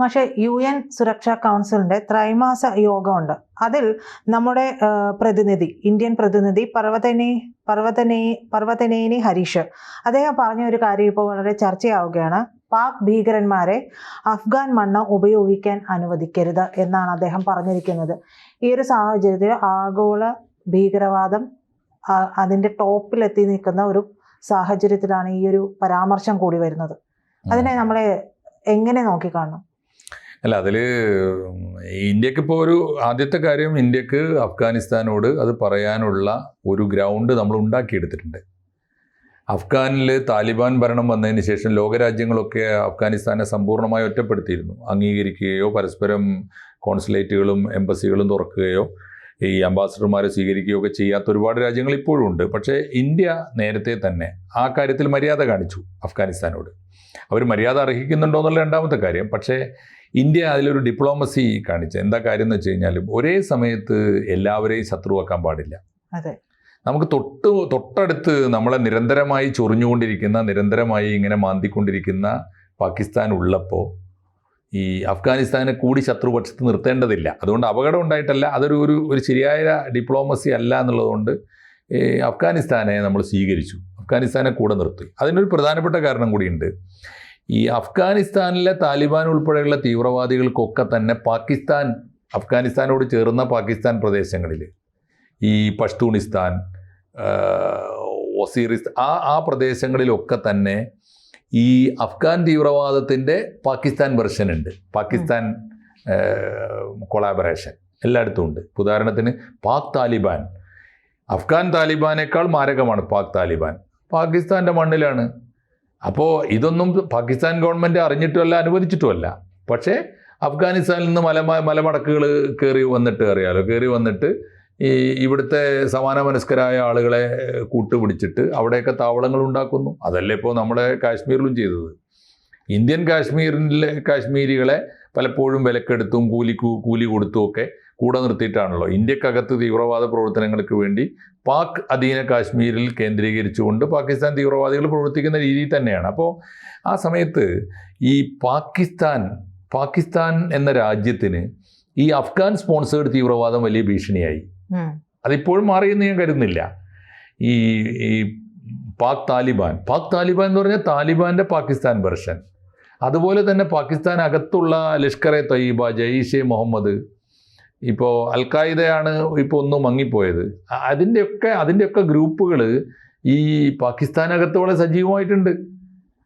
പക്ഷേ U N സുരക്ഷാ കൗൺസിലിന്റെ ത്രൈമാസ യോഗമുണ്ട്. അതിൽ നമ്മുടെ പ്രതിനിധി ഇന്ത്യൻ പ്രതിനിധി പർവതനെ പർവതനെ പർവതനേനി ഹരീഷ് അദ്ദേഹം പറഞ്ഞ ഒരു കാര്യം ഇപ്പോൾ വളരെ ചർച്ചയാവുകയാണ്. പാക് ഭീകരന്മാരെ അഫ്ഗാൻ മണ്ണ് ഉപയോഗിക്കാൻ അനുവദിക്കരുത് എന്നാണ് അദ്ദേഹം പറഞ്ഞിരിക്കുന്നത്. ഈ ഒരു സാഹചര്യത്തിൽ ആഗോള ഭീകരവാദം അതിന്റെ ടോപ്പിലെത്തി നിൽക്കുന്ന ഒരു സാഹചര്യത്തിലാണ് ഈ ഒരു പരാമർശം കൂടി വരുന്നത്. അതിനെ നമ്മളെ എങ്ങനെ നോക്കിക്കാണണം അല്ല അതിൽ ഇന്ത്യയ്ക്ക് ഇപ്പോൾ ഒരു ആദ്യത്തെ കാര്യം ഇന്ത്യയ്ക്ക് അഫ്ഗാനിസ്ഥാനോട് അത് പറയാനുള്ള ഒരു ഗ്രൗണ്ട് നമ്മൾ ഉണ്ടാക്കിയെടുത്തിട്ടുണ്ട്. അഫ്ഗാനിൽ താലിബാൻ ഭരണം വന്നതിന് ശേഷം ലോകരാജ്യങ്ങളൊക്കെ അഫ്ഗാനിസ്ഥാനെ സമ്പൂർണമായി ഒറ്റപ്പെടുത്തിയിരുന്നു. അംഗീകരിക്കുകയോ പരസ്പരം കോൺസുലേറ്റുകളും എംബസികളും തുറക്കുകയോ ഈ അംബാസഡർമാരെ സ്വീകരിക്കുകയോ ഒക്കെ ചെയ്യാത്ത ഒരുപാട് രാജ്യങ്ങൾ ഇപ്പോഴും ഉണ്ട്. പക്ഷേ ഇന്ത്യ നേരത്തെ തന്നെ ആ കാര്യത്തിൽ മര്യാദ കാണിച്ചു അഫ്ഗാനിസ്ഥാനോട്. അവർ മര്യാദ അർഹിക്കുന്നുണ്ടോ എന്നുള്ള രണ്ടാമത്തെ കാര്യം. പക്ഷേ ഇന്ത്യ അതിലൊരു ഡിപ്ലോമസി കാണിച്ച എന്താ കാര്യം എന്ന് വെച്ച് കഴിഞ്ഞാൽ ഒരേ സമയത്ത് എല്ലാവരെയും ശത്രുവാക്കാൻ പാടില്ല. അതെ. നമുക്ക് തൊട്ട് തൊട്ടടുത്ത് നമ്മളെ നിരന്തരമായി ചൊറിഞ്ഞുകൊണ്ടിരിക്കുന്ന നിരന്തരമായി ഇങ്ങനെ മാന്തിക്കൊണ്ടിരിക്കുന്ന പാകിസ്ഥാൻ ഉള്ളപ്പോൾ ഈ അഫ്ഗാനിസ്ഥാനെ കൂടി ശത്രുപക്ഷത്ത് നിർത്തേണ്ടതില്ല. അതുകൊണ്ട് അപകടം ഉണ്ടായിട്ടല്ല. അതൊരു ഒരു ഒരു ശരിയായ ഡിപ്ലോമസി അല്ല എന്നുള്ളതുകൊണ്ട് അഫ്ഗാനിസ്ഥാനെ നമ്മൾ സ്വീകരിച്ചു. അഫ്ഗാനിസ്ഥാനെ കൂടെ നിർത്തി. അതിനൊരു പ്രധാനപ്പെട്ട കാരണം കൂടിയുണ്ട് ഈ അഫ്ഗാനിസ്ഥാനിലെ താലിബാൻ ഉൾപ്പെടെയുള്ള തീവ്രവാദികൾക്കൊക്കെ തന്നെ പാകിസ്ഥാൻ അഫ്ഗാനിസ്ഥാനോട് ചേർന്ന പാകിസ്ഥാൻ പ്രദേശങ്ങളിൽ ഈ പഷ്തൂണിസ്ഥാൻ ഒസീറിസ് ആ ആ പ്രദേശങ്ങളിലൊക്കെ തന്നെ ഈ അഫ്ഗാൻ തീവ്രവാദത്തിന്റെ പാകിസ്ഥാൻ വെർഷൻ ഉണ്ട്. പാകിസ്ഥാൻ കൊളാബറേഷൻ എല്ലായിടത്തും ഉണ്ട്. ഉദാഹരണത്തിന് പാക് താലിബാൻ. അഫ്ഗാൻ താലിബാനേക്കാൾ മാരകമാണ് പാക് താലിബാൻ. പാകിസ്ഥാന്റെ മണ്ണിലാണ് അപ്പോൾ ഇതൊന്നും പാകിസ്ഥാൻ ഗവൺമെന്റ് അറിഞ്ഞിട്ടുമല്ല അനുവദിച്ചിട്ടുമല്ല. പക്ഷേ അഫ്ഗാനിസ്ഥാനിൽ നിന്ന് മല മലമടക്കുകൾ കയറി വന്നിട്ട് അറിയാലോ കയറി വന്നിട്ട് ഈ ഇവിടുത്തെ സമാനമനസ്കരായ ആളുകളെ കൂട്ടുപിടിച്ചിട്ട് അവിടെയൊക്കെ താവളങ്ങൾ ഉണ്ടാക്കുന്നു. അതല്ലേ ഇപ്പോൾ നമ്മുടെ കാശ്മീരിലും ചെയ്തത്. ഇന്ത്യൻ കാശ്മീരിലെ കാശ്മീരികളെ പലപ്പോഴും വിലക്കെടുത്തും കൂലി കൂലി കൊടുത്തും ഒക്കെ കൂടെ നിർത്തിയിട്ടാണല്ലോ. ഇന്ത്യക്കകത്ത് തീവ്രവാദ പ്രവർത്തനങ്ങൾക്ക് വേണ്ടി പാക് അധീന കാശ്മീരിൽ കേന്ദ്രീകരിച്ചുകൊണ്ട് പാകിസ്ഥാൻ തീവ്രവാദികൾ പ്രവർത്തിക്കുന്ന രീതി തന്നെയാണ്. അപ്പോൾ ആ സമയത്ത് ഈ പാകിസ്ഥാൻ പാകിസ്ഥാൻ എന്ന രാജ്യത്തിന് ഈ അഫ്ഗാൻ സ്പോൺസേഡ് തീവ്രവാദം വലിയ ഭീഷണിയായി. അതിപ്പോഴും മാറിയെന്ന് ഞാൻ കരുതുന്നില്ല. ഈ ഈ പാക് താലിബാൻ പാക് താലിബാൻ എന്ന് പറഞ്ഞാൽ താലിബാന്റെ പാകിസ്ഥാൻ വെർഷൻ അതുപോലെ തന്നെ പാകിസ്ഥാൻ അകത്തുള്ള ലഷ്കർ എ തയ്യബ ജയ്ഷെ മുഹമ്മദ് ഇപ്പോൾ അൽ ഖായിദയാണ് ഇപ്പോൾ ഒന്ന് മങ്ങിപ്പോയത്. അതിന്റെയൊക്കെ അതിന്റെയൊക്കെ ഗ്രൂപ്പുകൾ ഈ പാകിസ്ഥാനകത്ത് വളരെ സജീവമായിട്ടുണ്ട്.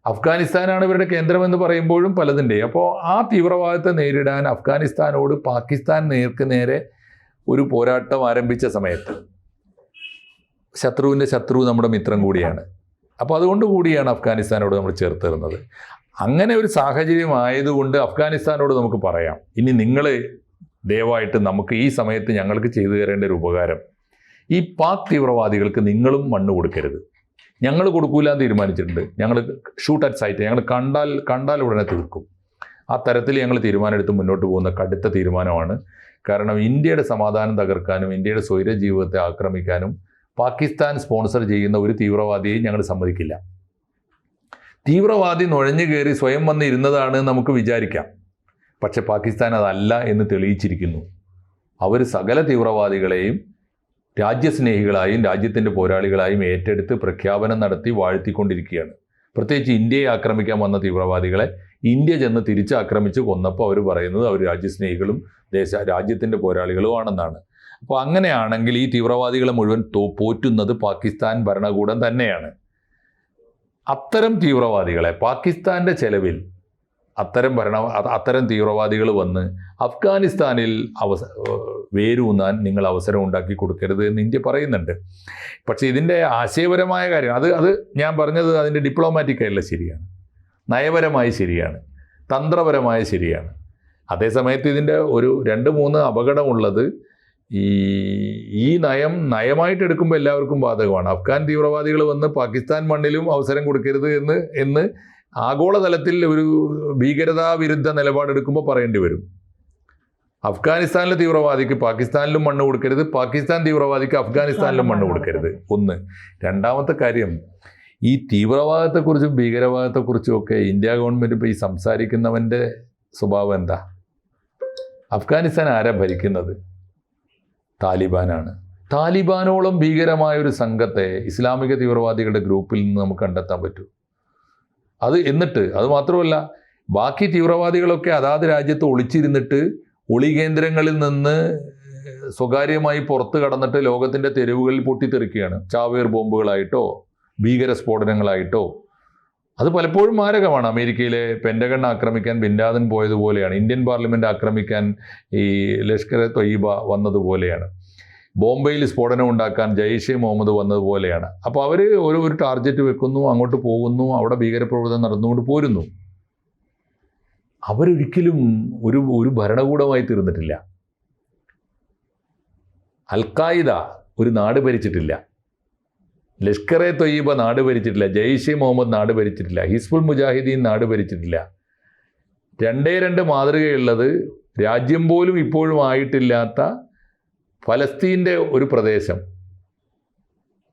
അഫ്ഗാനിസ്ഥാനാണ് ഇവരുടെ കേന്ദ്രമെന്ന് പറയുമ്പോഴും പലതിന്റെ. അപ്പോൾ ആ തീവ്രവാദത്തെ നേരിടാൻ അഫ്ഗാനിസ്ഥാനോട് പാകിസ്ഥാൻ നേർക്ക് നേരെ ഒരു പോരാട്ടം ആരംഭിച്ച സമയത്ത് ശത്രുവിന്റെ ശത്രു നമ്മുടെ മിത്രം കൂടിയാണ്. അപ്പോൾ അതുകൊണ്ട് കൂടിയാണ് അഫ്ഗാനിസ്ഥാനോട് നമ്മൾ ചേർത്ത് തരുന്നത് അങ്ങനെ ഒരു സാഹചര്യം ആയതുകൊണ്ട് അഫ്ഗാനിസ്ഥാനോട് നമുക്ക് പറയാം. ഇനി നിങ്ങൾ ദയവായിട്ട് നമുക്ക് ഈ സമയത്ത് ഞങ്ങൾക്ക് ചെയ്തു തരേണ്ട ഒരു ഉപകാരം ഈ പാക് തീവ്രവാദികൾക്ക് നിങ്ങളും മണ്ണ് കൊടുക്കരുത്. ഞങ്ങൾ കൊടുക്കൂല എന്ന് തീരുമാനിച്ചിട്ടുണ്ട്. ഞങ്ങൾ ഷൂട്ട് അറ്റ് സൈറ്റ് ഞങ്ങൾ കണ്ടാൽ കണ്ടാൽ ഉടനെ തീർക്കും. ആ തരത്തിൽ ഞങ്ങൾ തീരുമാനമെടുത്ത് മുന്നോട്ട് പോകുന്ന കടുത്ത തീരുമാനമാണ്. കാരണം ഇന്ത്യയുടെ സമാധാനം തകർക്കാനും ഇന്ത്യയുടെ സ്വൈര ജീവിതത്തെ ആക്രമിക്കാനും പാകിസ്ഥാൻ സ്പോൺസർ ചെയ്യുന്ന ഒരു തീവ്രവാദിയെയും ഞങ്ങൾ സമ്മതിക്കില്ല. തീവ്രവാദി നുഴഞ്ഞു കയറി സ്വയം വന്നിരുന്നതാണ് നമുക്ക് വിചാരിക്കാം. പക്ഷെ പാകിസ്ഥാൻ അതല്ല എന്ന് തെളിയിച്ചിരിക്കുന്നു. അവർ സകല തീവ്രവാദികളെയും രാജ്യസ്നേഹികളായും രാജ്യത്തിന്റെ പോരാളികളായും ഏറ്റെടുത്ത് പ്രഖ്യാപനം നടത്തി വാഴ്ത്തിക്കൊണ്ടിരിക്കുകയാണ്. പ്രത്യേകിച്ച് ഇന്ത്യയെ ആക്രമിക്കാൻ വന്ന തീവ്രവാദികളെ ഇന്ത്യ ചെന്ന് തിരിച്ച് ആക്രമിച്ച് കൊന്നപ്പോൾ അവർ പറയുന്നത് അവർ രാജ്യസ്നേഹികളും ദേശ രാജ്യത്തിന്റെ പോരാളികളും ആണെന്നാണ് അപ്പോൾ അങ്ങനെയാണെങ്കിൽ ഈ തീവ്രവാദികളെ മുഴുവൻ പോറ്റുന്നത് പാകിസ്ഥാൻ ഭരണകൂടം തന്നെയാണ്. അത്തരം തീവ്രവാദികളെ പാകിസ്ഥാന്റെ ചെലവിൽ അത്തരം ഭരണ അത്തരം തീവ്രവാദികൾ വന്ന് അഫ്ഗാനിസ്ഥാനിൽ അവസ വേരൂന്നാൻ നിങ്ങൾ അവസരം ഉണ്ടാക്കി കൊടുക്കരുത് എന്ന് ഇന്ത്യ പറയുന്നുണ്ട്. പക്ഷേ ഇതിന്റെ ആശയപരമായ കാര്യം അത് അത് ഞാൻ പറഞ്ഞത് അതിന്റെ ഡിപ്ലോമാറ്റിക് ആയിട്ടുള്ള ശരിയാണ്. നയപരമായി ശരിയാണ്. തന്ത്രപരമായ ശരിയാണ്. അതേസമയത്ത് ഇതിന്റെ ഒരു രണ്ട് മൂന്ന് അപകടമുള്ളത് ഈ ഈ നയം നയമായിട്ട് എടുക്കുമ്പോൾ എല്ലാവർക്കും ബാധകമാണ്. അഫ്ഗാൻ തീവ്രവാദികൾ വന്ന് പാകിസ്ഥാൻ മണ്ണിലും അവസരം കൊടുക്കരുത് എന്ന് എന്ന് ആഗോളതലത്തിൽ ഒരു ഭീകരതാ വിരുദ്ധ നിലപാടെടുക്കുമ്പോൾ പറയേണ്ടി വരും. അഫ്ഗാനിസ്ഥാനിലെ തീവ്രവാദിക്ക് പാകിസ്ഥാനിലും മണ്ണ് കൊടുക്കരുത്. പാകിസ്ഥാൻ തീവ്രവാദിക്ക് അഫ്ഗാനിസ്ഥാനിലും മണ്ണ് കൊടുക്കരുത്. ഒന്ന്. രണ്ടാമത്തെ കാര്യം ഈ തീവ്രവാദത്തെക്കുറിച്ചും ഭീകരവാദത്തെക്കുറിച്ചും ഒക്കെ ഇന്ത്യ ഗവൺമെന്റ് ഇപ്പോൾ ഈ സംസാരിക്കുന്നവന്റെ സ്വഭാവം എന്താ? അഫ്ഗാനിസ്ഥാൻ ആരാ ഭരിക്കുന്നത്? താലിബാനാണ്. താലിബാനോളം ഭീകരമായ ഒരു സംഘത്തെ ഇസ്ലാമിക തീവ്രവാദികളുടെ ഗ്രൂപ്പിൽ നിന്ന് നമുക്ക് കണ്ടെത്താൻ പറ്റൂ. അത് എന്നിട്ട് അത് മാത്രമല്ല ബാക്കി തീവ്രവാദികളൊക്കെ അതാത് രാജ്യത്ത് ഒളിച്ചിരുന്നിട്ട് ഒളി കേന്ദ്രങ്ങളിൽ നിന്ന് സ്വകാര്യമായി പുറത്ത് കടന്നിട്ട് ലോകത്തിന്റെ തെരുവുകളിൽ പൊട്ടിത്തെറിക്കുകയാണ്. ചാവേർ ബോംബുകളായിട്ടോ ഭീകര സ്ഫോടനങ്ങളായിട്ടോ. അത് പലപ്പോഴും മാരകമാണ്. അമേരിക്കയിലെ പെൻഡഗൺ ആക്രമിക്കാൻ ബിൻലാദൻ പോയതുപോലെയാണ്. ഇന്ത്യൻ പാർലമെന്റ് ആക്രമിക്കാൻ ഈ ലഷ്കർ തൊയ്ബ വന്നതുപോലെയാണ്. ബോംബെയിൽ സ്ഫോടനം ഉണ്ടാക്കാൻ ജയ്ഷെ മുഹമ്മദ് വന്നതുപോലെയാണ് അപ്പോൾ അവർ ഒരു ഒരു ടാർഗറ്റ് വെക്കുന്നു അങ്ങോട്ട് പോകുന്നു അവിടെ ഭീകരപ്രവർത്തനം നടന്നുകൊണ്ട് പോരുന്നു. അവരൊരിക്കലും ഒരു ഒരു ഭരണകൂടമായി തീർന്നിട്ടില്ല. അൽഖായിദ ഒരു നാട് ഭരിച്ചിട്ടില്ല. ലഷ്കർ എ തൊയ്യബ നാട് ഭരിച്ചിട്ടില്ല. ജയ്ഷെ മുഹമ്മദ് നാട് ഭരിച്ചിട്ടില്ല. ഹിസ്ബുൾ മുജാഹിദീൻ നാട് ഭരിച്ചിട്ടില്ല. രണ്ടേ രണ്ട് മാതൃകയുള്ളത് രാജ്യം പോലും ഇപ്പോഴും ആയിട്ടില്ലാത്ത ഫലസ്തീന്റെ ഒരു പ്രദേശം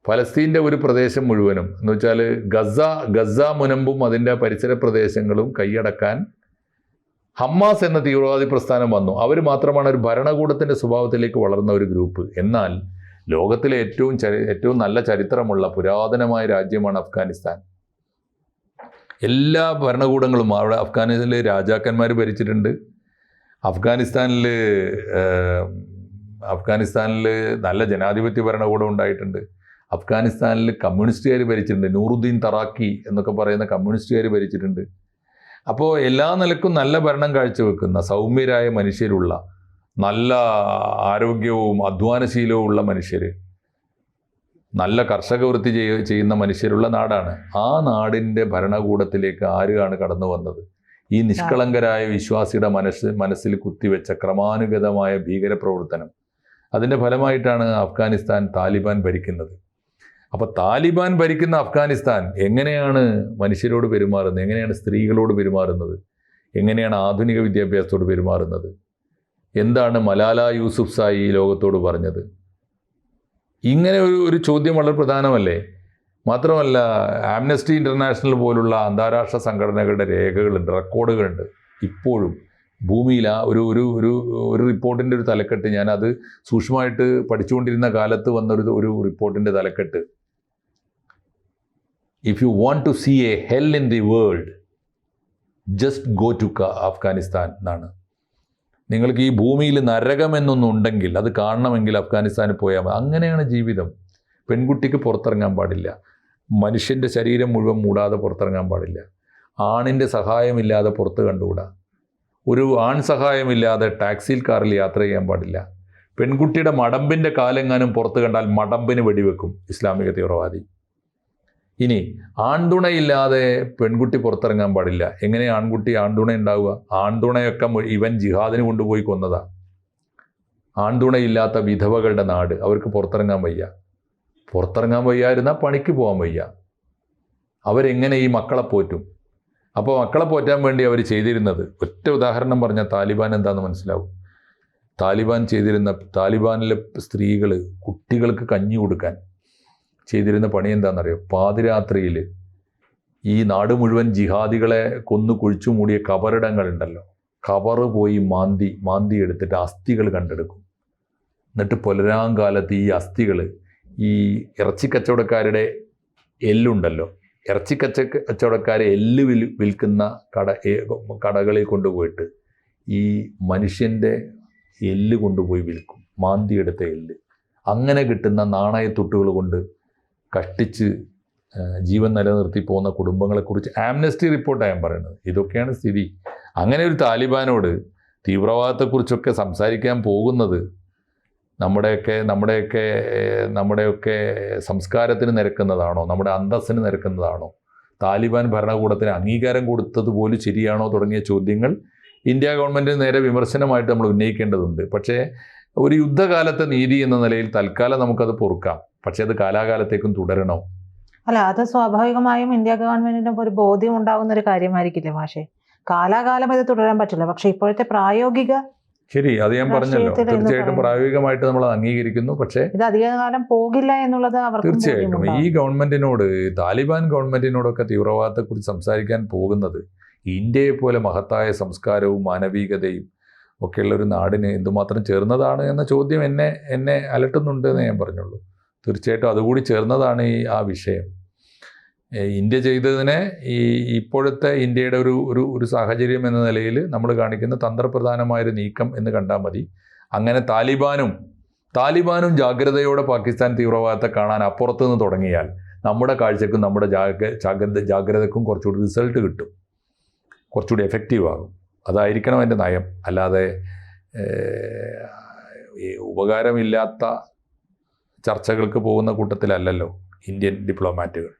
ഫലസ്തീന്റെ ഒരു പ്രദേശം മുഴുവനും എന്ന് വെച്ചാൽ ഗസ ഗസ മുനമ്പും അതിന്റെ പരിസര പ്രദേശങ്ങളും കൈയടക്കാൻ ഹമ്മാസ് എന്ന തീവ്രവാദി പ്രസ്ഥാനം വന്നു. അവർ മാത്രമാണ് ഒരു ഭരണകൂടത്തിന്റെ സ്വഭാവത്തിലേക്ക് വളർന്ന ഒരു ഗ്രൂപ്പ്. എന്നാൽ ലോകത്തിലെ ഏറ്റവും ഏറ്റവും നല്ല ചരിത്രമുള്ള പുരാതനമായ രാജ്യമാണ് അഫ്ഗാനിസ്ഥാൻ. എല്ലാ ഭരണകൂടങ്ങളും അവിടെ അഫ്ഗാനിസ്ഥാനിലെ രാജാക്കന്മാർ ഭരിച്ചിട്ടുണ്ട്. അഫ്ഗാനിസ്ഥാനിൽ അഫ്ഗാനിസ്ഥാനിൽ നല്ല ജനാധിപത്യ ഭരണകൂടം ഉണ്ടായിട്ടുണ്ട്. അഫ്ഗാനിസ്ഥാനിൽ കമ്മ്യൂണിസ്റ്റുകാർ ഭരിച്ചിട്ടുണ്ട്. നൂറുദ്ദീൻ തറാക്കി എന്നൊക്കെ പറയുന്ന കമ്മ്യൂണിസ്റ്റുകാർ ഭരിച്ചിട്ടുണ്ട്. അപ്പോൾ എല്ലാ നിലക്കും നല്ല ഭരണം കാഴ്ചവെക്കുന്ന സൗമ്യരായ മനുഷ്യരുള്ള നല്ല ആരോഗ്യവും അധ്വാനശീലവും ഉള്ള മനുഷ്യർ നല്ല കർഷക വൃത്തി ചെയ്യ ചെയ്യുന്ന മനുഷ്യരുള്ള നാടാണ്. ആ നാടിന്റെ ഭരണകൂടത്തിലേക്ക് ആരാണ് കടന്നു വന്നത്? ഈ നിഷ്കളങ്കരായ വിശ്വാസിയുടെ മനസ്സ് മനസ്സിൽ കുത്തിവെച്ച ക്രമാനുഗതമായ ഭീകരപ്രവർത്തനം. അതിന്റെ ഫലമായിട്ടാണ് അഫ്ഗാനിസ്ഥാൻ താലിബാൻ ഭരിക്കുന്നത്. അപ്പോൾ താലിബാൻ ഭരിക്കുന്ന അഫ്ഗാനിസ്ഥാൻ എങ്ങനെയാണ് മനുഷ്യരോട് പെരുമാറുന്നത്? എങ്ങനെയാണ് സ്ത്രീകളോട് പെരുമാറുന്നത്? എങ്ങനെയാണ് ആധുനിക വിദ്യാഭ്യാസത്തോട് പെരുമാറുന്നത്? എന്താണ് മലാല യൂസുഫ് സായി ലോകത്തോട് പറഞ്ഞത്? ഇങ്ങനെ ഒരു ഒരു ചോദ്യം വളരെ പ്രധാനമല്ലേ? മാത്രമല്ല ആംനസ്റ്റി ഇന്റർനാഷണൽ പോലുള്ള അന്താരാഷ്ട്ര സംഘടനകളുടെ രേഖകളുണ്ട് റെക്കോർഡുകളുണ്ട്. ഇപ്പോഴും ഭൂമിയിൽ ആ ഒരു ഒരു ഒരു ഒരു റിപ്പോർട്ടിന്റെ ഒരു തലക്കെട്ട് ഞാനത് സൂക്ഷ്മമായിട്ട് പഠിച്ചുകൊണ്ടിരുന്ന കാലത്ത് വന്നൊരു ഒരു റിപ്പോർട്ടിന്റെ തലക്കെട്ട്. If you want to see a hell in the world just go to Afghanistan എന്നാണ്. നിങ്ങൾക്ക് ഈ ഭൂമിയിൽ നരകമെന്നൊന്നും ഉണ്ടെങ്കിൽ അത് കാണണമെങ്കിൽ അഫ്ഗാനിസ്ഥാനിൽ പോയാൽ മതി. അങ്ങനെയാണ് ജീവിതം. പെൺകുട്ടിക്ക് പുറത്തിറങ്ങാൻ പാടില്ല. മനുഷ്യന്റെ ശരീരം മുഴുവൻ മൂടാതെ പുറത്തിറങ്ങാൻ പാടില്ല. ആണിന്റെ സഹായമില്ലാതെ പുറത്ത് കണ്ടുകൂടാ. ഒരു ആൺ സഹായമില്ലാതെ ടാക്സിയിൽ കാറിൽ യാത്ര ചെയ്യാൻ പാടില്ല. പെൺകുട്ടിയുടെ മടമ്പിന്റെ കാലെങ്ങാനും പുറത്ത് കണ്ടാൽ മടമ്പിന് വെടിവെക്കും ഇസ്ലാമിക തീവ്രവാദി. ഇനി ആൺതുണയില്ലാതെ പെൺകുട്ടി പുറത്തിറങ്ങാൻ പാടില്ല. എങ്ങനെ ആൺകുട്ടി ആൺതുണ ഉണ്ടാവുക? ആൺതുണയൊക്കെ ഇവൻ ജിഹാദിന് കൊണ്ടുപോയി കൊന്നതാ. ആൺതുണയില്ലാത്ത വിധവകളുടെ നാട് അവർക്ക് പുറത്തിറങ്ങാൻ വയ്യ. പുറത്തിറങ്ങാൻ വയ്യായിരുന്നാൽ പണിക്ക് പോകാൻ വയ്യ. അവരെങ്ങനെ ഈ മക്കളെ പോറ്റും? അപ്പോൾ മക്കളെ പോറ്റാൻ വേണ്ടി അവർ ചെയ്തിരുന്നത്. ഒറ്റ ഉദാഹരണം പറഞ്ഞാൽ താലിബാൻ എന്താണെന്ന് മനസ്സിലാവും? താലിബാൻ ചെയ്തിരുന്ന താലിബാനിലെ സ്ത്രീകൾ കുട്ടികൾക്ക് കഞ്ഞി കൊടുക്കാൻ ചെയ്തിരുന്ന പണി എന്താണെന്നറിയോ പാതിരാത്രിയിൽ ഈ നാട് മുഴുവൻ ജിഹാദികളെ കൊന്നു കുഴിച്ചു മൂടിയ കബറിടങ്ങളുണ്ടല്ലോ. കബറ് പോയി മാന്തി മാന്തി എടുത്തിട്ട് അസ്ഥികൾ കണ്ടെടുക്കും. എന്നിട്ട് പുലരാങ്കാലത്ത് ഈ അസ്ഥികൾ ഈ ഇറച്ചി കച്ചവടക്കാരുടെ എല്ലുണ്ടല്ലോ. ഇറച്ചി കച്ച കച്ചവടക്കാരെ എല്ല് വിൽ വിൽക്കുന്ന കട കടകളിൽ കൊണ്ടുപോയിട്ട് ഈ മനുഷ്യന്റെ എല്ല് കൊണ്ടുപോയി വിൽക്കും. മാന്തിയെടുത്ത എല്ല്. അങ്ങനെ കിട്ടുന്ന നാണയത്തുട്ടുകൾ കൊണ്ട് കഷ്ടിച്ച് ജീവൻ നിലനിർത്തി പോകുന്ന കുടുംബങ്ങളെക്കുറിച്ച് ആംനസ്റ്റി റിപ്പോർട്ടാണ് ഞാൻ പറയുന്നത്. ഇതൊക്കെയാണ് സ്ഥിതി. അങ്ങനെ ഒരു താലിബാനോട് തീവ്രവാദത്തെക്കുറിച്ചൊക്കെ സംസാരിക്കാൻ പോകുന്നത് നമ്മുടെയൊക്കെ നമ്മുടെയൊക്കെ നമ്മുടെയൊക്കെ സംസ്കാരത്തിന് നിരക്കുന്നതാണോ? നമ്മുടെ അന്തസ്സിന് നിരക്കുന്നതാണോ? താലിബാൻ ഭരണകൂടത്തിന് അംഗീകാരം കൊടുത്തത് പോലും ശരിയാണോ തുടങ്ങിയ ചോദ്യങ്ങൾ ഇന്ത്യ ഗവൺമെന്റിന് നേരെ വിമർശനമായിട്ട് നമ്മൾ ഉന്നയിക്കേണ്ടതുണ്ട്. പക്ഷേ ഒരു യുദ്ധകാലത്തെ നീതി എന്ന നിലയിൽ തൽക്കാലം നമുക്കത് പൊറുക്കാം. പക്ഷേ അത് കാലാകാലത്തേക്കും തുടരണോ? അല്ല അത് സ്വാഭാവികമായും ഇന്ത്യ ഗവൺമെന്റിന് ഒരു ബോധ്യം ഉണ്ടാകുന്ന ഒരു കാര്യമായിരിക്കില്ലേ മാഷെ? കാലാകാലം ഇത് തുടരാൻ പറ്റില്ല. പക്ഷെ ഇപ്പോഴത്തെ പ്രായോഗിക ശരി അത് ഞാൻ പറഞ്ഞല്ലോ. തീർച്ചയായിട്ടും പ്രായോഗികമായിട്ട് നമ്മൾ അത് അംഗീകരിക്കുന്നു. പക്ഷേ ഇത് അധികകാലം പോകില്ല എന്നുള്ളത് തീർച്ചയായിട്ടും. ഈ ഗവൺമെന്റിനോട് താലിബാൻ ഗവൺമെന്റിനോടൊക്കെ തീവ്രവാദത്തെക്കുറിച്ച് സംസാരിക്കാൻ പോകുന്നത് ഇന്ത്യയെ പോലെ മഹത്തായ സംസ്കാരവും മാനവികതയും ഒക്കെയുള്ള ഒരു നാടിന് എന്തുമാത്രം ചേർന്നതാണ് എന്ന ചോദ്യം എന്നെ എന്നെ അലട്ടുന്നുണ്ട് എന്ന് ഞാൻ പറഞ്ഞുള്ളൂ. തീർച്ചയായിട്ടും അതുകൂടി ചേർന്നതാണ് ഈ ആ വിഷയം. ഇന്ത്യ ചെയ്തതിനെ ഈ ഇപ്പോഴത്തെ ഇന്ത്യയുടെ ഒരു ഒരു ഒരു സാഹചര്യം എന്ന നിലയിൽ നമ്മൾ കാണിക്കുന്ന തന്ത്രപ്രധാനമായൊരു നീക്കം എന്ന് കണ്ടാൽ മതി. അങ്ങനെ താലിബാനും താലിബാനും ജാഗ്രതയോടെ പാകിസ്ഥാൻ തീവ്രവാദത്തെ കാണാൻ അപ്പുറത്തു നിന്ന് തുടങ്ങിയാൽ നമ്മുടെ കാഴ്ചക്കും നമ്മുടെ ജാഗ്ര ജാഗ്രത ജാഗ്രതക്കും കുറച്ചുകൂടി റിസൾട്ട് കിട്ടും. കുറച്ചുകൂടി എഫക്റ്റീവ് ആകും. അതായിരിക്കണം എന്റെ നയം. അല്ലാതെ ഉപകാരമില്ലാത്ത ചർച്ചകൾക്ക് പോകുന്ന കൂട്ടത്തിലല്ലല്ലോ ഇന്ത്യൻ ഡിപ്ലോമാറ്റുകൾ